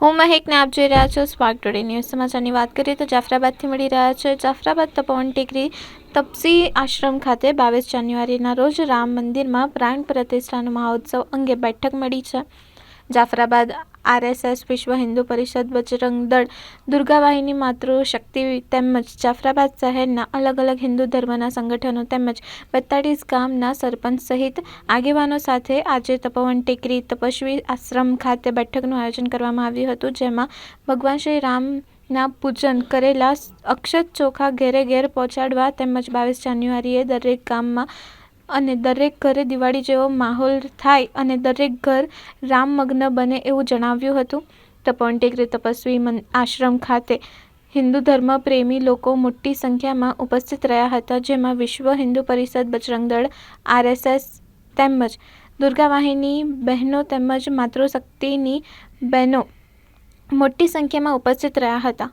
હું મહેકને આપ જોઈ રહ્યા છો સ્પાર્ક ટુડે ન્યૂઝ સમાચારની વાત કરીએ તો જાફરાબાદથી મળી રહ્યા છે. જાફરાબાદ તપોવન ટેકરી તપસી આશ્રમ ખાતે બાવીસ જાન્યુઆરીના રોજ રામ મંદિરમાં પ્રાણ પ્રતિષ્ઠાનો મહોત્સવ અંગે બેઠક મળી છે. જાફરાબાદ આરએસએસ વિશ્વ હિન્દુ પરિષદ બજરંગ દળ દુર્ગાવાહિની માતૃશક્તિ તેમજ જાફરાબાદ શહેરના અલગ અલગ હિન્દુ ધર્મના સંગઠનો તેમજ બેતાળીસ ગામના સરપંચ સહિત આગેવાનો સાથે આજે તપોવન ટેકરી તપસ્વી આશ્રમ ખાતે બેઠકનું આયોજન કરવામાં આવ્યું હતું, જેમાં ભગવાન શ્રી રામના પૂજન કરેલા અક્ષત ચોખા ઘેરે ઘેર પહોંચાડવા તેમજ બાવીસ જાન્યુઆરીએ દરેક ગામમાં અને દરેક ઘરે દિવાળી જેવો માહોલ થાય અને દરેક ઘર રામમગ્ન બને એવું જણાવ્યું હતું. તપોવન ટેકરી તપસ્વી મન- આશ્રમ ખાતે હિન્દુ ધર્મ પ્રેમી લોકો મોટી સંખ્યામાં ઉપસ્થિત રહ્યા હતા, જેમાં વિશ્વ હિન્દુ પરિષદ બજરંગ દળ, આરએસએસ તેમજ દુર્ગા વાહિની બહેનો તેમજ માતૃશક્તિની બહેનો મોટી સંખ્યામાં ઉપસ્થિત રહ્યા હતા.